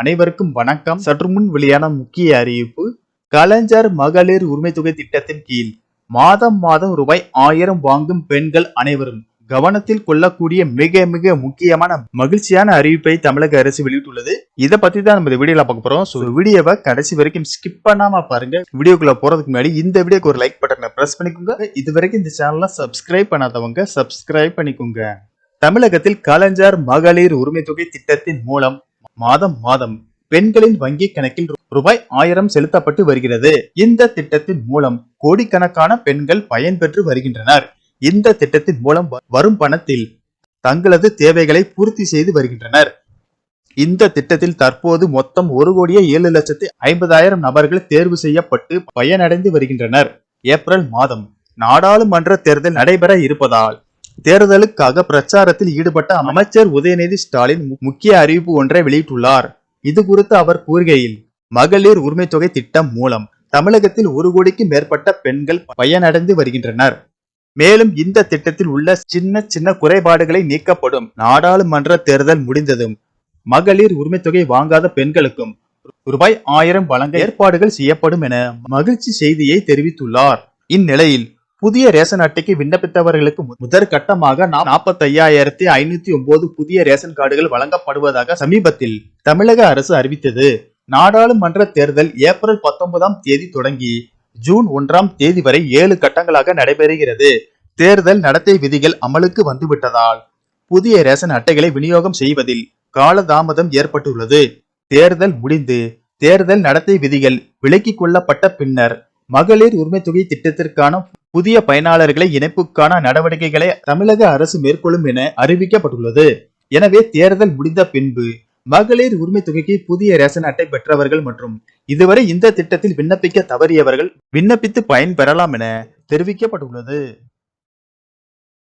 அனைவருக்கும் வணக்கம். சற்று முன் வெளியான முக்கிய அறிவிப்பு கலைஞர் மகளிர் உரிமை தொகை திட்டத்தின் கீழ் மாதம் மாதம் ரூபாய் ஆயிரம் வாங்கும் பெண்கள் அனைவரும் கவனத்தில் கொள்ளக்கூடிய மிக மிக முக்கியமான மகிழ்ச்சியான அறிவிப்பை தமிழக அரசு வெளியிட்டுள்ளது. இதை பத்தி தான் நம்ம இந்த வீடியோல பார்க்க போறோம். ஸோ வீடியோவை கடைசி வரைக்கும் ஸ்கிப் பண்ணாம பாருங்க. வீடியோக்குள்ள போறதுக்கு முன்னாடி இந்த வீடியோக்கு ஒரு லைக் பட்டனை பிரஸ் பண்ணிக்கோங்க. இது வரைக்கும் இந்த சேனலை சப்ஸ்கிரைப் பண்ணாதவங்க சப்ஸ்கிரைப் பண்ணிக்கோங்க. தமிழகத்தில் கலைஞர் மகளிர் உரிமை தொகை திட்டத்தின் மூலம் மாதம் மாதம் பெண்களின் வங்கி கணக்கில் ரூபாய் ஆயிரம் செலுத்தப்பட்டு வருகிறது. இந்த திட்டத்தின் மூலம் கோடிக்கணக்கான பெண்கள் பயன்பெற்று வருகின்றனர். இந்த திட்டத்தின் மூலம் வரும் பணத்தில் தங்களது தேவைகளை பூர்த்தி செய்து வருகின்றனர். இந்த திட்டத்தில் தற்போது மொத்தம் ஒரு கோடியே ஏழு லட்சத்து ஐம்பதாயிரம் நபர்கள் தேர்வு செய்யப்பட்டு பயனடைந்து வருகின்றனர். ஏப்ரல் மாதம் நாடாளுமன்ற தேர்தல் நடைபெற இருப்பதால் தேர்தலுக்காக பிரச்சாரத்தில் ஈடுபட்ட அமைச்சர் உதயநிதி ஸ்டாலின் முக்கிய அறிவிப்பு ஒன்றை வெளியிட்டுள்ளார். இது குறித்து அவர் கூறுகையில் மகளிர் உரிமை தொகை திட்டம் மூலம் தமிழகத்தில் ஒரு கோடிக்கு மேற்பட்ட பெண்கள் பயனடைந்து வருகின்றனர். மேலும் இந்த திட்டத்தில் உள்ள சின்ன சின்ன குறைபாடுகளை நீக்கப்படும் நாடாளுமன்ற தேர்தல் முடிந்ததும் மகளிர் உரிமை தொகை வாங்காத பெண்களுக்கும் ரூபாய் ஆயிரம் வழங்க ஏற்பாடுகள் செய்யப்படும் என மகிழ்ச்சி செய்தியை தெரிவித்துள்ளார். இந்நிலையில் புதிய ரேஷன் அட்டைக்கு விண்ணப்பித்தவர்களுக்கு மு- முதற்கட்டமாக நாற்பத்தி ஐயாயிரத்தி ஐநூத்தி ஒன்பது புதிய ரேஷன் கார்டுகள் வழங்கப்படுவதாக சமீபத்தில் தமிழக அரசு அறிவித்தது. நாடாளுமன்ற தேர்தல் ஏப்ரல் பத்தொன்பதாம் தேதி தொடங்கி ஜூன் ஒன்றாம் தேதி வரை ஏழு கட்டங்களாக நடைபெறுகிறது. தேர்தல் நடத்தை விதிகள் அமலுக்கு வந்துவிட்டதால் புதிய ரேஷன் அட்டைகளை விநியோகம் செய்வதில் காலதாமதம் ஏற்பட்டுள்ளது. தேர்தல் முடிந்து தேர்தல் நடத்தை விதிகள் விலக்கிக் கொள்ளப்பட்ட பின்னர் மகளிர் உரிமை தொகை திட்டத்திற்கான புதிய பயனாளர்களை இணைப்புக்கான நடவடிக்கைகளை தமிழக அரசு மேற்கொள்ளும் என அறிவிக்கப்பட்டுள்ளது. எனவே தேர்தல் முடிந்த பின்பு மகளிர் உரிமை தொகைக்கு புதிய ரேஷன் அட்டை பெற்றவர்கள் மற்றும் இதுவரை இந்த திட்டத்தில் விண்ணப்பிக்க தவறியவர்கள் விண்ணப்பித்து பயன்பெறலாம் என தெரிவிக்கப்பட்டுள்ளது.